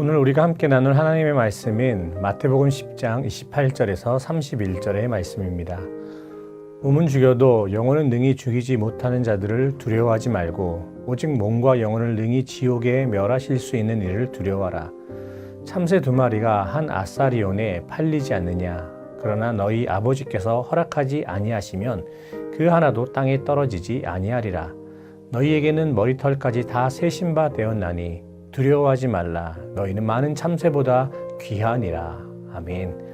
오늘 우리가 함께 나눌 하나님의 말씀은 마태복음 10장 28절에서 31절의 말씀입니다. 몸은 죽여도 영혼은 능히 죽이지 못하는 자들을 두려워하지 말고 오직 몸과 영혼을 능히 지옥에 멸하실 수 있는 일을 두려워하라. 참새 두 마리가 한 아사리온에 팔리지 않느냐. 그러나 너희 아버지께서 허락하지 아니하시면 그 하나도 땅에 떨어지지 아니하리라. 너희에게는 머리털까지 다 세신 바 되었나니 두려워하지 말라. 너희는 많은 참새보다 귀하니라. 아멘.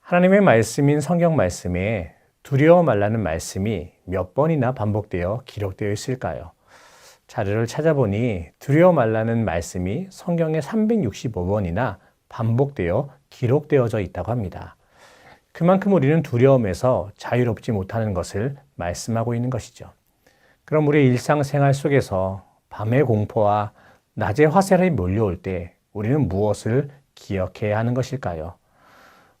하나님의 말씀인 성경 말씀에 두려워 말라는 말씀이 몇 번이나 반복되어 기록되어 있을까요? 자료를 찾아보니 두려워 말라는 말씀이 성경에 365번이나 반복되어 기록되어져 있다고 합니다. 그만큼 우리는 두려움에서 자유롭지 못하는 것을 말씀하고 있는 것이죠. 그럼 우리 일상생활 속에서 밤의 공포와 낮의 화살이 몰려올 때 우리는 무엇을 기억해야 하는 것일까요?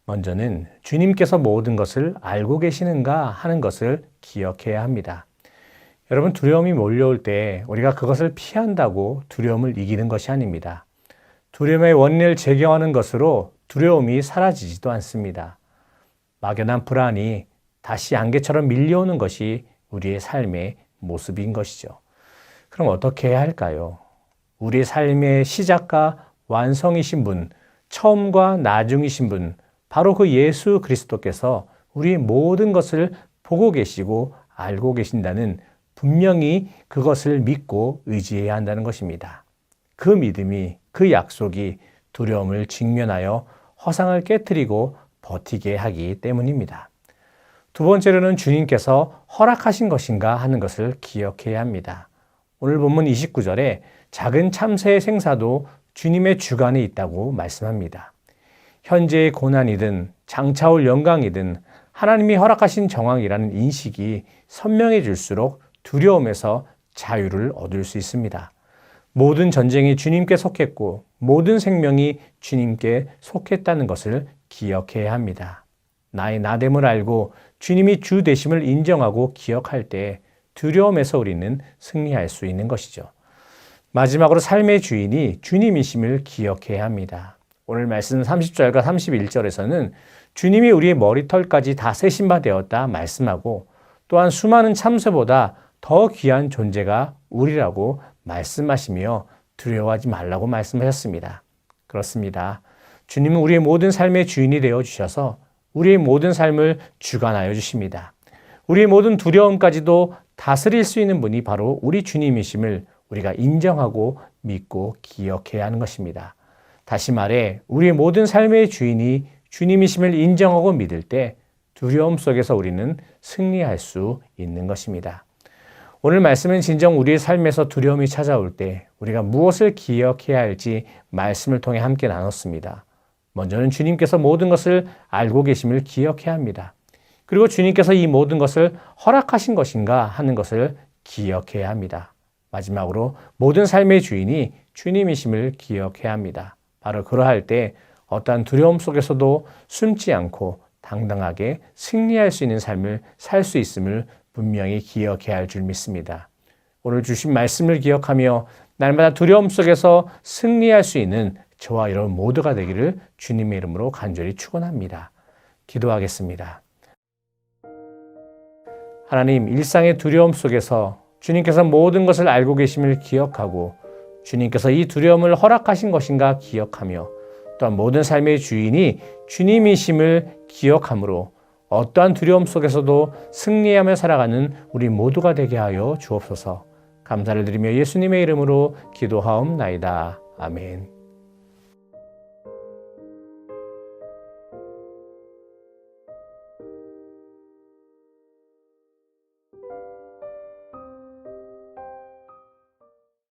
먼저는 주님께서 모든 것을 알고 계시는가 하는 것을 기억해야 합니다. 여러분, 두려움이 몰려올 때 우리가 그것을 피한다고 두려움을 이기는 것이 아닙니다. 두려움의 원인을 제거하는 것으로 두려움이 사라지지도 않습니다. 막연한 불안이 다시 안개처럼 밀려오는 것이 우리의 삶의 모습인 것이죠. 그럼 어떻게 해야 할까요? 우리의 삶의 시작과 완성이신 분, 처음과 나중이신 분, 바로 그 예수 그리스도께서 우리의 모든 것을 보고 계시고 알고 계신다는 분명히 그것을 믿고 의지해야 한다는 것입니다. 그 믿음이, 그 약속이 두려움을 직면하여 허상을 깨뜨리고 버티게 하기 때문입니다. 두 번째로는 주님께서 허락하신 것인가 하는 것을 기억해야 합니다. 오늘 본문 29절에 작은 참새의 생사도 주님의 주관에 있다고 말씀합니다. 현재의 고난이든 장차올 영광이든 하나님이 허락하신 정황이라는 인식이 선명해질수록 두려움에서 자유를 얻을 수 있습니다. 모든 전쟁이 주님께 속했고 모든 생명이 주님께 속했다는 것을 기억해야 합니다. 나의 나됨을 알고 주님이 주 되심을 인정하고 기억할 때 두려움에서 우리는 승리할 수 있는 것이죠. 마지막으로 삶의 주인이 주님이심을 기억해야 합니다. 오늘 말씀 30절과 31절에서는 주님이 우리의 머리털까지 다 세신 바 되었다 말씀하고 또한 수많은 참새보다 더 귀한 존재가 우리라고 말씀하시며 두려워하지 말라고 말씀하셨습니다. 그렇습니다. 주님은 우리의 모든 삶의 주인이 되어 주셔서 우리의 모든 삶을 주관하여 주십니다. 우리의 모든 두려움까지도 다스릴 수 있는 분이 바로 우리 주님이심을 우리가 인정하고 믿고 기억해야 하는 것입니다. 다시 말해, 우리의 모든 삶의 주인이 주님이심을 인정하고 믿을 때 두려움 속에서 우리는 승리할 수 있는 것입니다. 오늘 말씀은 진정 우리의 삶에서 두려움이 찾아올 때 우리가 무엇을 기억해야 할지 말씀을 통해 함께 나눴습니다. 먼저는 주님께서 모든 것을 알고 계심을 기억해야 합니다. 그리고 주님께서 이 모든 것을 허락하신 것인가 하는 것을 기억해야 합니다. 마지막으로 모든 삶의 주인이 주님이심을 기억해야 합니다. 바로 그러할 때 어떠한 두려움 속에서도 숨지 않고 당당하게 승리할 수 있는 삶을 살 수 있음을 분명히 기억해야 할 줄 믿습니다. 오늘 주신 말씀을 기억하며 날마다 두려움 속에서 승리할 수 있는 저와 여러분 모두가 되기를 주님의 이름으로 간절히 축원합니다. 기도하겠습니다. 하나님 일상의 두려움 속에서 주님께서 모든 것을 알고 계심을 기억하고 주님께서 이 두려움을 허락하신 것인가 기억하며 또한 모든 삶의 주인이 주님이심을 기억함으로 어떠한 두려움 속에서도 승리하며 살아가는 우리 모두가 되게 하여 주옵소서. 감사를 드리며 예수님의 이름으로 기도하옵나이다. 아멘.